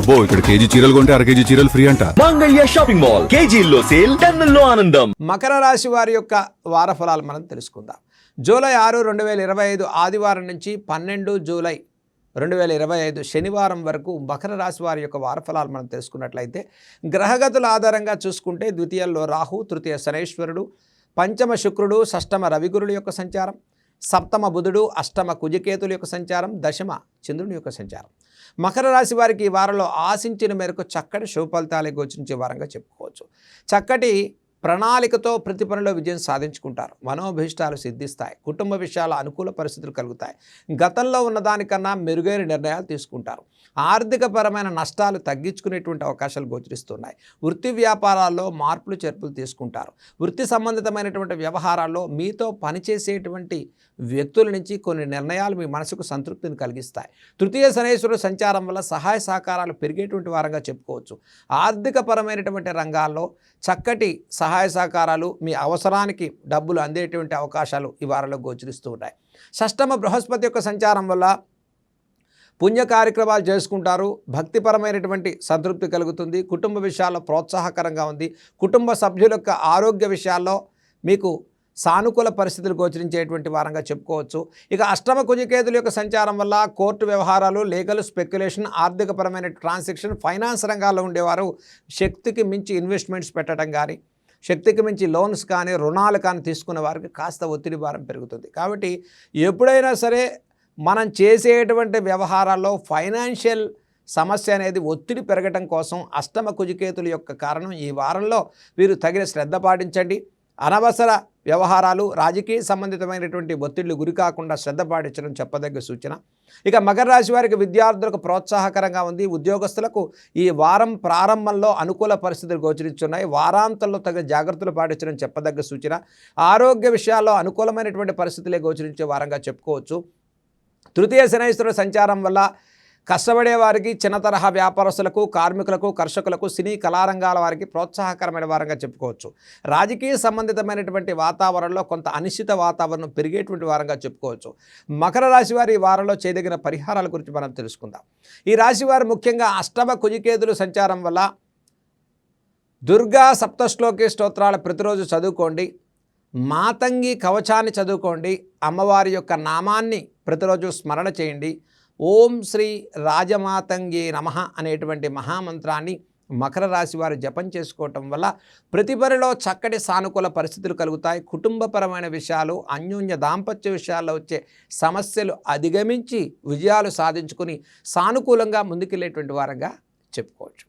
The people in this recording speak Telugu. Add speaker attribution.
Speaker 1: అబ్బో ఇక్కడ కేజీ చీరలు కొంటే అర కేజీ చీరలు ఫ్రీ అంట.
Speaker 2: Mangalya shopping mall. కేజీల్లో సేల్ టన్నుల్లో ఆనందం.
Speaker 3: మకర రాశి వారి యొక్క వార ఫలాలు మనం తెలుసుకుందాం. జూలై ఆరు రెండు వేల ఇరవై ఐదు ఆదివారం నుంచి పన్నెండు జూలై రెండు వేల ఇరవై ఐదు శనివారం వరకు మకర రాశి వారి యొక్క వార ఫలాలు మనం తెలుసుకున్నట్లయితే గ్రహగతుల ఆధారంగా చూసుకుంటే ద్వితీయంలో రాహు తృతీయ శనేశ్వరుడు పంచమ శుక్రుడు షష్టమ రవిగురుడు యొక్క సంచారం సప్తమ బుధుడు అష్టమ కుజకేతుల యొక్క సంచారం దశమ చంద్రుని యొక్క సంచారం. మకర రాశి వారికి ఈ వారంలో ఆశించిన మేరకు చక్కటి శుభ ఫలితాలే గోచరించే వారంగా చెప్పుకోవచ్చు. చక్కటి ప్రణాళికతో ప్రతి పనిలో విజయం సాధించుకుంటారు. మనోభీష్టాలు సిద్ధిస్తాయి. కుటుంబ విషయాల అనుకూల పరిస్థితులు కలుగుతాయి. గతంలో ఉన్నదానికన్నా మెరుగైన నిర్ణయాలు తీసుకుంటారు. ఆర్థికపరమైన నష్టాలు తగ్గించుకునేటువంటి అవకాశాలు గోచరిస్తున్నాయి. వృత్తి వ్యాపారాల్లో మార్పులు చేర్పులు తీసుకుంటారు. వృత్తి సంబంధితమైనటువంటి వ్యవహారాల్లో మీతో పనిచేసేటువంటి వ్యక్తుల నుంచి కొన్ని నిర్ణయాలు మీ మనసుకు సంతృప్తిని కలిగిస్తాయి. తృతీయ శనేశ్వరుడు సంచారం వల్ల సహాయ సహకారాలు పెరిగేటువంటి వారంగా చెప్పుకోవచ్చు. ఆర్థికపరమైనటువంటి రంగాల్లో చక్కటి సహాయ సహాయ సహకారాలు మీ అవసరానికి డబ్బులు అందేటువంటి అవకాశాలు ఈ వారంలో గోచరిస్తూ ఉంటాయి షష్టమ బృహస్పతి యొక్క సంచారం వల్ల పుణ్య కార్యక్రమాలు చేసుకుంటారు. భక్తిపరమైనటువంటి సంతృప్తి కలుగుతుంది. కుటుంబ విషయాల్లో ప్రోత్సాహకరంగా ఉంది. కుటుంబ సభ్యుల యొక్క ఆరోగ్య విషయాల్లో మీకు సానుకూల పరిస్థితులు గోచరించేటువంటి వారంగా చెప్పుకోవచ్చు. ఇక అష్టమ కుజకేతుల యొక్క సంచారం వల్ల కోర్టు వ్యవహారాలు లీగల్ స్పెక్యులేషన్ ఆర్థికపరమైన ట్రాన్సాక్షన్ ఫైనాన్స్ రంగాల్లో ఉండేవారు శక్తికి మించి ఇన్వెస్ట్మెంట్స్ పెట్టడం కానీ శక్తికి మించి లోన్స్ కానీ రుణాలు కానీ తీసుకున్న వారికి కాస్త ఒత్తిడి భారం పెరుగుతుంది. కాబట్టి ఎప్పుడైనా సరే మనం చేసేటువంటి వ్యవహారాల్లో ఫైనాన్షియల్ సమస్య అనేది ఒత్తిడి పెరగటం కోసం అష్టమ కుజికేతుల యొక్క కారణం ఈ వారంలో వీరు తగిన శ్రద్ధ పాటించండి. అనవసర వ్యవహారాలు రాజకీయ సంబంధితమైనటువంటి ఒత్తిళ్ళు గురి కాకుండా శ్రద్ధ పాటించడం చెప్పదగ్గ సూచన. ఇక మకర రాశి వారికి విద్యార్థులకు ప్రోత్సాహకరంగా ఉంది. ఉద్యోగస్తులకు ఈ వారం ప్రారంభంలో అనుకూల పరిస్థితులు గోచరిస్తున్నాయి వారాంతంలో తగిన జాగ్రత్తలు పాటించడం చెప్పదగ్గ సూచన. ఆరోగ్య విషయాల్లో అనుకూలమైనటువంటి పరిస్థితులే గోచరించే వారంగా చెప్పుకోవచ్చు. తృతీయ శనైశ్వర సంచారం వల్ల కష్టపడే వారికి చిన్న తరహా వ్యాపారస్తులకు కార్మికులకు కర్షకులకు సినీ కళారంగాల వారికి ప్రోత్సాహకరమైన వారంగా చెప్పుకోవచ్చు. రాజకీయ సంబంధితమైనటువంటి వాతావరణంలో కొంత అనిశ్చిత వాతావరణం పెరిగేటువంటి వారంగా చెప్పుకోవచ్చు. మకర రాశి వారి వారంలో చేయదగిన పరిహారాల గురించి మనం తెలుసుకుందాం. ఈ రాశి వారు ముఖ్యంగా అష్టమ కుజికేతులు సంచారం వల్ల దుర్గా సప్తశ్లోకి స్తోత్రాలు ప్రతిరోజు చదువుకోండి. మాతంగి కవచాన్ని చదువుకోండి. అమ్మవారి యొక్క నామాన్ని ప్రతిరోజు స్మరణ చేయండి. ఓం శ్రీ రాజమాతంగి నమ అనేటువంటి మహామంత్రాన్ని మకర రాశి వారు జపం చేసుకోవటం వల్ల ప్రతి పనిలో చక్కటి సానుకూల పరిస్థితులు కలుగుతాయి. కుటుంబపరమైన విషయాలు అన్యోన్య దాంపత్య విషయాల్లో వచ్చే సమస్యలు అధిగమించి విజయాలు సాధించుకుని సానుకూలంగా ముందుకెళ్ళేటువంటి వారంగా చెప్పుకోవచ్చు.